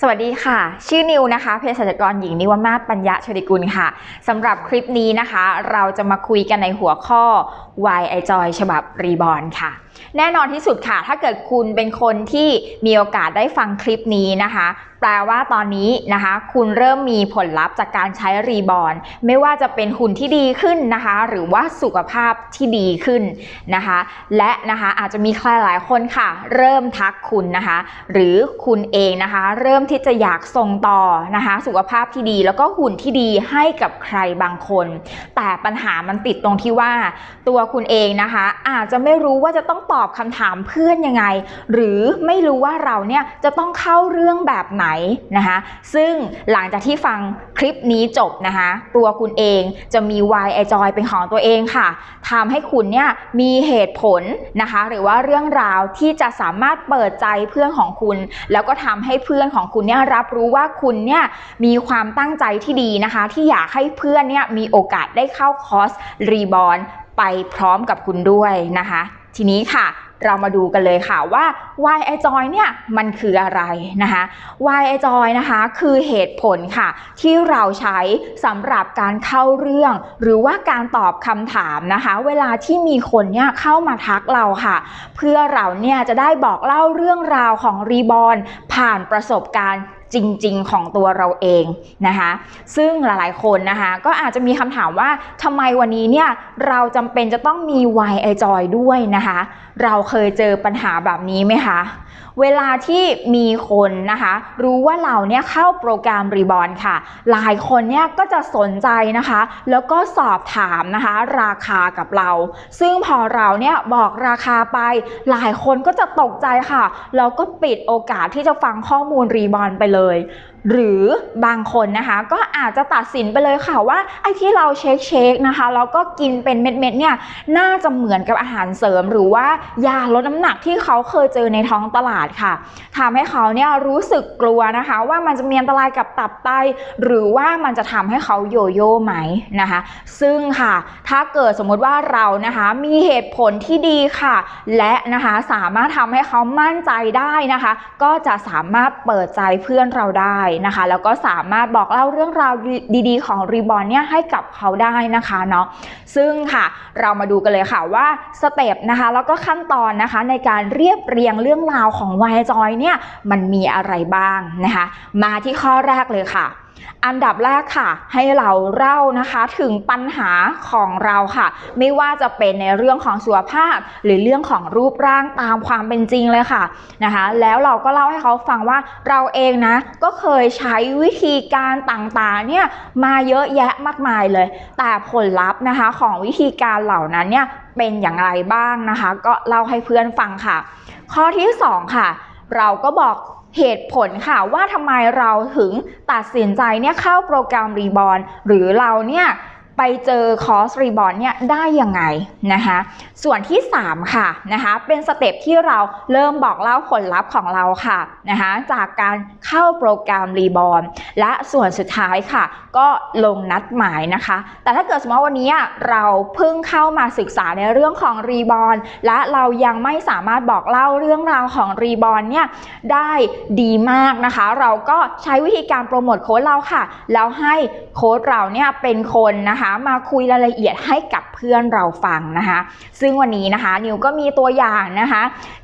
สวัสดีค่ะ ชื่อนิวนะคะเภสัชกรหญิงนิวมาศปัญญาชดิกุลค่ะสำหรับคลิปนี้นะคะ เราจะมาคุยกันในหัวข้อ Why I Joy ฉบับรีบอนค่ะ แน่นอนที่สุดค่ะ ถ้าเกิดคุณเป็นคนที่มีโอกาสได้ฟังคลิปนี้นะคะแปลว่าตอนนี้นะคะ คุณเริ่มมีผลลัพธ์จากการใช้รีบอ n ไม่ว่าจะเป็นหุ่นที่ดีขึ้นนะคะ หรือว่าสุขภาพที่ดีขึ้นนะคะ และนะคะอาจจะมีใครหลายคนค่ะ เริ่มทักคุณนะคะ หรือคุณเองนะคะ เริ่มที่จะอยากส่งต่อนะคะ สุขภาพที่ดีแล้วก็หุ่นที่ดีให้กับใครบางคน แต่ปัญหามันติดตรงที่ว่า ตัวคุณเองนะคะ อาจจะไม่รู้ว่าจะต้องตอบคำถามเพื่อนยังไง หรือไม่รู้ว่าเราเนี่ยจะต้องเข้าเรื่องแบบไหนนะคะซึ่งหลังจากที่ฟังคลิปนี้จบนะคะตัวคุณเองจะมี Why I Joy เป็นของตัวเองค่ะทำให้คุณเนี่ยมีเหตุผลนะคะหรือว่าเรื่องราวที่จะสามารถเปิดใจเพื่อนของคุณ แล้วก็ทำให้เพื่อนของคุณเนี่ยรับรู้ว่าคุณเนี่ยมีความตั้งใจที่ดีนะคะ ที่อยากให้เพื่อนเนี่ยมีโอกาสได้เข้าคอร์สรีบอ n ไปพร้อมกับคุณด้วยนะคะ ทีนี้ค่ะ เรามาดูกันเลยค่ะว่า why I joy เนี่ยมันคืออะไรนะคะ why I joy นะคะคือเหตุผลค่ะ ที่เราใช้สำหรับการเข้าเรื่อง หรือว่าการตอบคำถามนะคะ เวลาที่มีคนเนี่ยเข้ามาทักเราค่ะ เพื่อเราเนี่ยจะได้บอกเล่าเรื่องราวของรีบอนผ่านประสบการณ์จริง ๆ ของตัวเราเองนะคะ ซึ่งหลายๆคนนะคะ ก็อาจจะมีคำถามว่าทำไมวันนี้เนี่ยเราจำเป็นจะต้องมี Why I Joy ด้วยนะคะ เราเคยเจอปัญหาแบบนี้ไหมคะ เวลาที่มีคนนะคะ รู้ว่าเราเนี่ยเข้าโปรแกรมรีบอนค่ะ หลายคนเนี่ยก็จะสนใจนะคะ แล้วก็สอบถามนะคะ ราคากับเรา ซึ่งพอเราเนี่ยบอกราคาไป หลายคนก็จะตกใจค่ะแล้วก็ปิดโอกาสที่จะฟังข้อมูลรีบอนไปเลย หรือบางคนนะคะก็อาจจะตัดสินไปเลยค่ะว่าไอ้ที่เราเช็คเช็คนะคะแล้วก็กินเป็นเม็ดๆเนี่ยน่าจะเหมือนกับอาหารเสริม หรือว่ายาลดน้ำหนักที่เขาเคยเจอในท้องตลาดค่ะทำให้เขาเนี่ยรู้สึกกลัวนะคะ ว่ามันจะมีอันตรายกับตับไต หรือว่ามันจะทำให้เขาโยโย่ไหมนะคะ ซึ่งค่ะถ้าเกิดสมมติว่าเรานะคะมีเหตุผลที่ดีค่ะ และนะคะสามารถทำให้เขามั่นใจได้นะคะ ก็จะสามารถเปิดใจเพื่อนเราได้นะคะ แล้วก็สามารถบอกเล่าเรื่องราวดีๆ ของรีบอนเนี่ยให้กับเขาได้นะคะเนาะซึ่งค่ะเรามาดูกันเลยค่ะว่าสเต็ปนะคะแล้วก็ขั้นตอนนะคะในการเรียบเรียงเรื่องราวของวายจอยเนี่ยมันมีอะไรบ้างนะคะ มาที่ข้อแรกเลยค่ะ อันดับแรกค่ะ ให้เราเล่านะคะถึงปัญหาของเราค่ะ ไม่ว่าจะเป็นในเรื่องของสุขภาพ หรือเรื่องของรูปร่างตามความเป็นจริงเลยค่ะนะคะ แล้วเราก็เล่าให้เขาฟังว่าเราเองนะก็เคยใช้วิธีการต่างๆเนี่ยมาเยอะแยะมากมายเลย แต่ผลลัพธ์นะคะของวิธีการเหล่านั้นเนี่ยเป็นอย่างไรบ้างนะคะ ก็เล่าให้เพื่อนฟังค่ะ ข้อที่สองค่ะ เราก็บอก เหตุผลค่ะว่าทำไมเราถึงตัดสินใจเนี่ยเข้าโปรแกรมรีบอลหรือเราเนี่ย ไปเจอคอสรีบอ n เนี่ยได้ยังไงนะคะส่วนที่ 3 ค่ะนะคะเป็นสเต็ปที่เราเริ่มบอกเล่าผลลัพธ์ของเราค่ะนะคะจากการเข้าโปรแกรมรีบอ n และส่วนสุดท้ายค่ะ ก็ลงนัดหมายนะคะ แต่ถ้าเกิดสมมติว่าวันนี้เราเพิ่งเข้ามาศึกษาในเรื่องของรีบอ n และเรายังไม่สามารถบอกเล่าเรื่องราวของรีบอ n เนี่ยได้ดีมากนะคะ เราก็ใช้วิธีการโปรโมทโค้ดเราค่ะแล้วให้โค้ดเราเนี่ยเป็นคนนะคะมาคุยรายละเอียดให้กับเพื่อนเราฟังนะคะ ซึ่งวันนี้นะคะนิวก็มีตัวอย่างนะคะ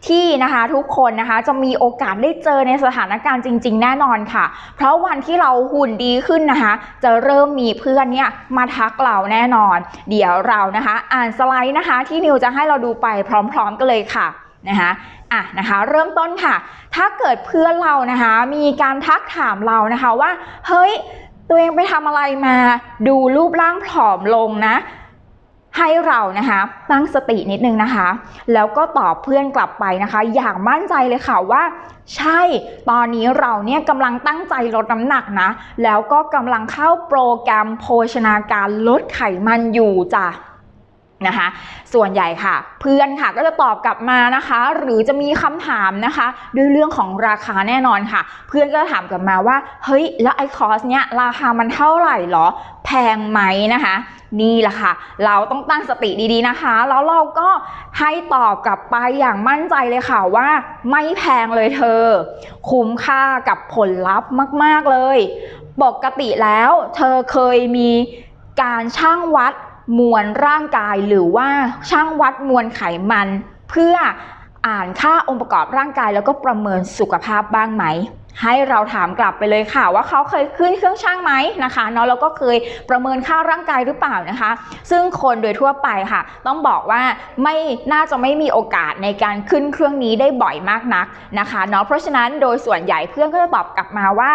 ที่นะคะทุกคนนะคะจะมีโอกาสได้เจอในสถานการณ์จริง ๆ แน่นอนค่ะ เพราะวันที่เราหุ่นดีขึ้นนะคะ จะเริ่มมีเพื่อนเนี่ยมาทักเราแน่นอน เดี๋ยวเรานะคะ อ่านสไลด์นะคะ ที่นิวจะให้เราดูไปพร้อม ๆ กันเลยค่ะนะคะอะนะคะเริ่มต้นค่ะ ถ้าเกิดเพื่อนเรานะคะ มีการทักถามเรานะคะว่า เฮ้ย ตัวเองไปทำอะไรมา ดูรูปร่างผอมลงนะ ให้เรานะคะตั้งสตินิดนึงนะคะ แล้วก็ตอบเพื่อนกลับไปนะคะ อย่างมั่นใจเลยค่ะว่า ใช่ตอนนี้เราเนี่ยกำลังตั้งใจลดน้ำหนักนะ แล้วก็กำลังเข้าโปรแกรมโภชนาการลดไขมันอยู่จ้ะ นะคะ ส่วนใหญ่ค่ะ เพื่อนค่ะก็จะตอบกลับมานะคะ หรือจะมีคำถามนะคะ ด้วยเรื่องของราคาแน่นอนค่ะ เพื่อนก็จะถามกลับมาว่า เฮ้ย แล้วไอ้คอร์สเนี้ยราคามันเท่าไหร่หรอ แพงไหมนะคะ นี่แหละค่ะ เราต้องตั้งสติดีๆนะคะ แล้วเราก็ให้ตอบกลับไปอย่างมั่นใจเลยค่ะว่า ไม่แพงเลยเธอ คุ้มค่ากับผลลัพธ์มาก ๆเลย ปกติแล้ว เธอเคยมีการช่างวัด มวลร่างกายหรือว่าช่างวัดมวลไขมัน เพื่ออ่านค่าองค์ประกอบร่างกายแล้วก็ประเมินสุขภาพบ้างไหม ให้เราถามกลับไปเลยค่ะ ว่าเขาเคยขึ้นเครื่องช่างไหมนะคะเนาะแล้วก็เคยประเมินค่าร่างกายหรือเปล่านะคะ ซึ่งคนโดยทั่วไปค่ะ ต้องบอกว่าไม่น่าจะไม่มีโอกาสในการขึ้นเครื่องนี้ได้บ่อยมากนักนะคะเนาะเพราะฉะนั้นโดยส่วนใหญ่เพื่อนก็จะตอบกลับมาว่า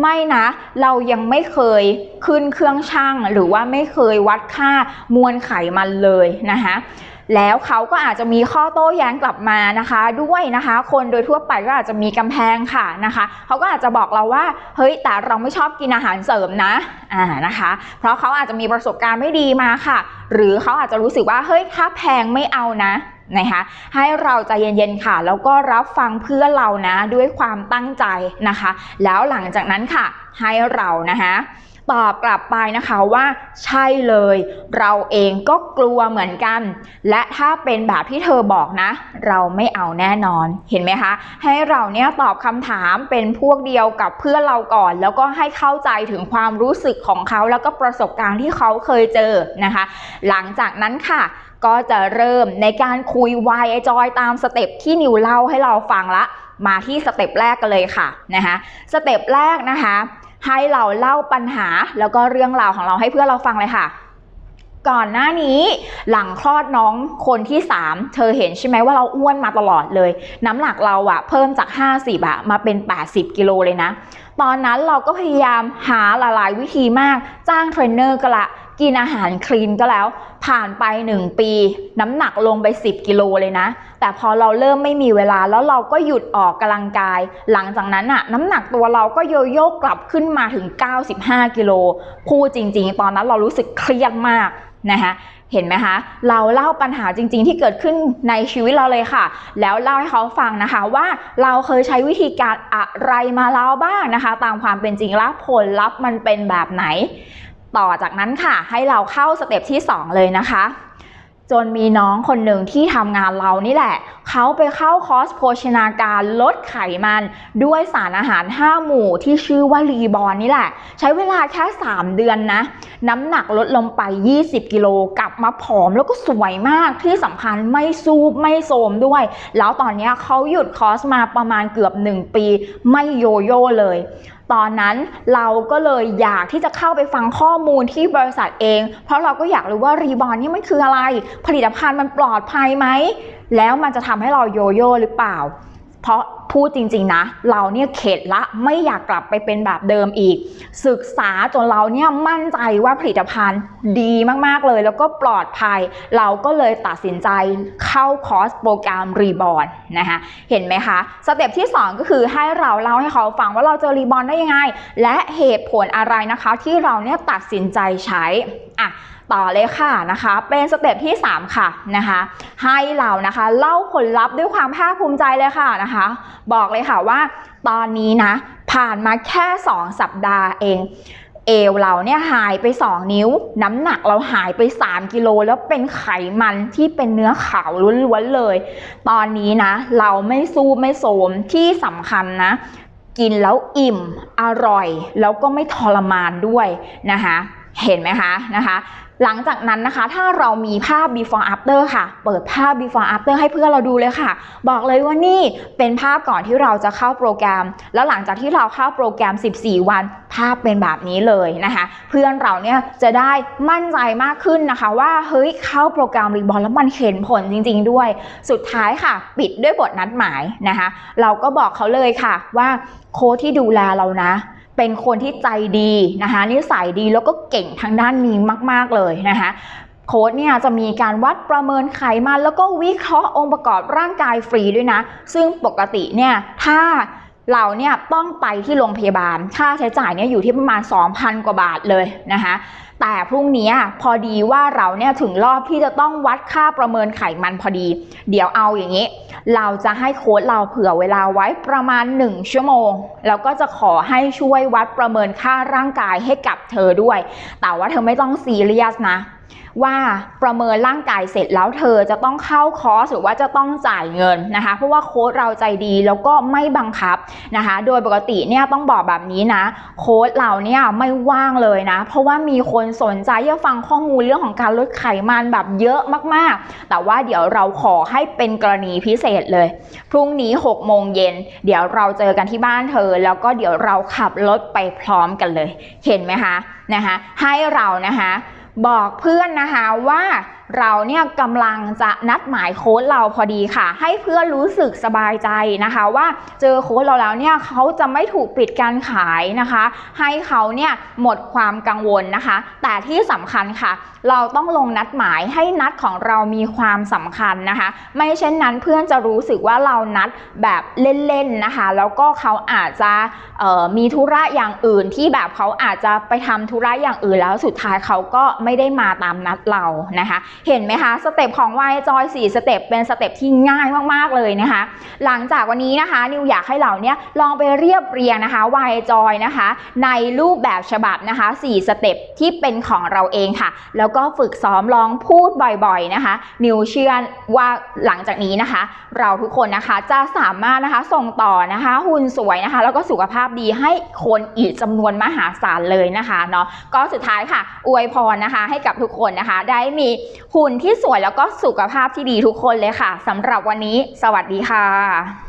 ไม่นะเรายังไม่เคยขึ้นเครื่องช่าง หรือว่าไม่เคยวัดค่ามวลไขมันเลยนะคะ แล้วเขาก็อาจจะมีข้อโต้แย้งกลับมานะคะ ด้วยนะคะ คนโดยทั่วไปก็อาจจะมีกำแพงค่ะนะคะเขาก็อาจจะบอกเราว่าเฮ้ยแต่เราไม่ชอบกินอาหารเสริมนะอ่านะคะ เพราะเขาอาจจะมีประสบการณ์ไม่ดีมาค่ะ หรือเขาอาจจะรู้สึกว่าเฮ้ยถ้าแพงไม่เอานะนะคะให้เราใจเย็นๆค่ะ แล้วก็รับฟังเพื่อเรานะด้วยความตั้งใจนะคะ แล้วหลังจากนั้นค่ะให้เรานะคะ ตอบกลับไปนะคะว่า ใช่เลย เราเองก็กลัวเหมือนกัน และถ้าเป็นแบบที่เธอบอกนะ เราไม่เอาแน่นอนเห็นไหมคะ ให้เราเนี่ยตอบคำถามเป็นพวกเดียวกับเพื่อนเราก่อน แล้วก็ให้เข้าใจถึงความรู้สึกของเขา แล้วก็ประสบการณ์ที่เขาเคยเจอนะคะ หลังจากนั้นค่ะก็จะเริ่มในการคุยวายไอจอยตามสเต็ปที่นิวเล่าให้เราฟังละ มาที่สเต็ปแรกกันเลยค่ะนะคะสเต็ปแรกนะคะ ให้เราเล่าปัญหาแล้วก็เรื่องราวของเราให้เพื่อนเราฟังเลยค่ะ ก่อนหน้านี้หลังคลอดน้องคนที่ 3 เธอเห็นใช่ไหมว่าเราอ้วนมาตลอดเลย น้ำหนักเราอะเพิ่มจาก 50อะมาเป็น 80 กิโลเลยนะตอนนั้นเราก็พยายามหาหลายๆวิธีมากจ้างเทรนเนอร์ก็ละ กินอาหารคลีนก็แล้ว ผ่านไป 1 ปี น้ำหนักลงไป 10 กิโลเลยนะ แต่พอเราเริ่มไม่มีเวลาแล้วเราก็หยุดออกกำลังกาย หลังจากนั้นอะน้ำหนักตัวเราก็โยโย่กลับขึ้นมาถึง 95 กิโลพูดจริง ๆ ตอนนั้นเรารู้สึกเครียดมากนะคะเห็นไหมคะ เราเล่าปัญหาจริง ๆ ที่เกิดขึ้นในชีวิตเราเลยค่ะ แล้วเล่าให้เขาฟังนะคะว่าเราเคยใช้วิธีการอะไรมาแล้วบ้างนะคะ ตามความเป็นจริงแล้วผลลัพธ์มันเป็นแบบไหน ต่อจากนั้นค่ะ ให้เราเข้าสเต็ปที่ 2 เลยนะคะ จนมีน้องคนหนึ่งที่ทำงานเรานี่แหละ เขาไปเข้าคอร์สโภชนาการลดไขมัน ด้วยสารอาหาร 5 หมู่ที่ชื่อว่ารีบอลนี่แหละ ใช้เวลาแค่ 3 เดือนนะ น้ำหนักลดลงไป 20 กิโลกลับมาผอมแล้วก็สวยมากที่สำคัญไม่ซูบไม่โทมด้วย แล้วตอนนี้เขาหยุดคอร์สมาประมาณเกือบ 1 ปี ไม่โยโย่เลย ตอนนั้นเราก็เลยอยากที่จะเข้าไปฟังข้อมูลที่บริษัทเอง เพราะเราก็อยากรู้ว่ารีบอนนี่มันคืออะไร ผลิตภัณฑ์มันปลอดภัยไหม แล้วมันจะทำให้เราโยโย่หรือเปล่า เพราะ พูดจริงๆนะ เราเนี่ยเข็ดละไม่อยากกลับไปเป็นแบบเดิมอีก ศึกษาจนเราเนี่ยมั่นใจว่าผลิตภัณฑ์ดีมากๆเลย แล้วก็ปลอดภัย เราก็เลยตัดสินใจเข้าคอร์สโปรแกรมรีบอ n นะคะเห็นไหมคะสเต็ปที่ 2 ก็คือให้เราเล่าให้เขาฟังว่าเราเจอรีบอ n ได้ยังไง และเหตุผลอะไรนะคะที่เราเนี่ยตัดสินใจใช้อะ ต่อเลยค่ะนะคะ เป็นสเต็ปที่ 3 ค่ะนะคะ ให้เรานะคะเล่าผลลัพธ์ด้วยความภาคภูมิใจเลยค่ะนะคะ บอกเลยค่ะว่าตอนนี้นะ ผ่านมาแค่ 2 สัปดาห์เองเอวเราเนี่ยหายไป 2 นิ้ว น้ำหนักเราหายไป 3 กิโลแล้วเป็นไขมันที่เป็นเนื้อขาวล้วนๆเลย ตอนนี้นะ เราไม่สู้ไม่โสมที่สำคัญนะ กินแล้วอิ่มอร่อย แล้วก็ไม่ทรมานด้วยนะคะ เห็นไหมคะนะคะ หลังจากนั้นนะคะ ถ้าเรามีภาพ before after ค่ะ เปิดภาพ before after ให้เพื่อนเราดูเลยค่ะ บอกเลยว่านี่เป็นภาพก่อนที่เราจะเข้าโปรแกรม แล้วหลังจากที่เราเข้าโปรแกรม 14 วัน ภาพเป็นแบบนี้เลยนะคะ เพื่อนเราเนี่ยจะได้มั่นใจมากขึ้นนะคะว่าเฮ้ยเข้าโปรแกรมรีบอลแล้วมันเห็นผลจริง ๆ ด้วย สุดท้ายค่ะ ปิดด้วยบทนัดหมายนะคะ เราก็บอกเขาเลยค่ะว่าโค้ชที่ดูแลเรานะ เป็นคนที่ใจดีนะคะนิสัยดีแล้วก็เก่งทางด้านนี้มาก ๆ เลยนะคะโค้ดเนี่ยจะมีการวัดประเมินไขมันแล้วก็วิเคราะห์องค์ประกอบร่างกายฟรีด้วยนะ ซึ่งปกติเนี่ยถ้า เราเนี่ยต้องไปที่โรงพยาบาล ค่าใช้จ่ายเนี่ยอยู่ที่ประมาณ 2,000 กว่าบาทเลยนะคะแต่พรุ่งนี้พอดีว่าเราเนี่ยถึงรอบที่จะต้องวัดค่าประเมินไขมันพอดี เดี๋ยวเอาอย่างนี้ เราจะให้โค้ดเราเผื่อเวลาไว้ประมาณ 1 ชั่วโมง แล้วก็จะขอให้ช่วยวัดประเมินค่าร่างกายให้กับเธอด้วย แต่ว่าเธอไม่ต้องซีเรียสนะ ว่าประเมินร่างกายเสร็จแล้วเธอจะต้องเข้าคอร์สหรือว่าจะต้องจ่ายเงินนะคะ เพราะว่าโค้ดเราใจดีแล้วก็ไม่บังคับนะคะ โดยปกติเนี่ยต้องบอกแบบนี้นะ โค้ดเราเนี่ยไม่ว่างเลยนะ เพราะว่ามีคนสนใจจะฟังข้อมูลเรื่องของการลดไขมันแบบเยอะมากๆ แต่ว่าเดี๋ยวเราขอให้เป็นกรณีพิเศษเลย พรุ่งนี้6โมงเย็นเดี๋ยวเราเจอกันที่บ้านเธอ แล้วก็เดี๋ยวเราขับรถไปพร้อมกันเลย เห็นไหมคะนะคะให้เรานะคะ บอกเพื่อนนะคะว่า เราเนี่ยกำลังจะนัดหมายโค้ดเราพอดีค่ะ ให้เพื่อนรู้สึกสบายใจนะคะ ว่าเจอโค้ดเราแล้วเนี่ยเขาจะไม่ถูกปิดการขายนะคะ ให้เขาเนี่ยหมดความกังวลนะคะ แต่ที่สำคัญค่ะ เราต้องลงนัดหมายให้นัดของเรามีความสำคัญนะคะ ไม่เช่นนั้นเพื่อนจะรู้สึกว่าเรานัดแบบเล่นๆนะคะ แล้วก็เขาอาจจะมีธุระอย่างอื่นที่แบบเขาอาจจะไปทำธุระอย่างอื่นแล้วสุดท้ายเขาก็ไม่ได้มาตามนัดเรานะคะเห็นไหมคะสเต็ปของวายจอย4สเต็ปเป็นสเต็ปที่ง่ายมากๆเลยนะคะ หลังจากวันนี้นะคะนิวอยากให้เราเนี่ยลองไปเรียบเรียงนะคะวายจอยนะคะ ในรูปแบบฉบับนะคะ 4 สเต็ปที่เป็นของเราเองค่ะ แล้วก็ฝึกซ้อมลองพูดบ่อยๆนะคะ นิวเชื่อว่าหลังจากนี้นะคะ เราทุกคนนะคะจะสามารถนะคะส่งต่อนะคะหุ่นสวยนะคะ แล้วก็สุขภาพดีให้คนอีกจำนวนมหาศาลเลยนะคะเนาะก็สุดท้ายค่ะ อวยพรนะคะ ให้กับทุกคนนะคะ ได้มีหุ่นที่สวยแล้วก็สุขภาพที่ดีทุกคนเลยค่ะสำหรับวันนี้ สวัสดีค่ะ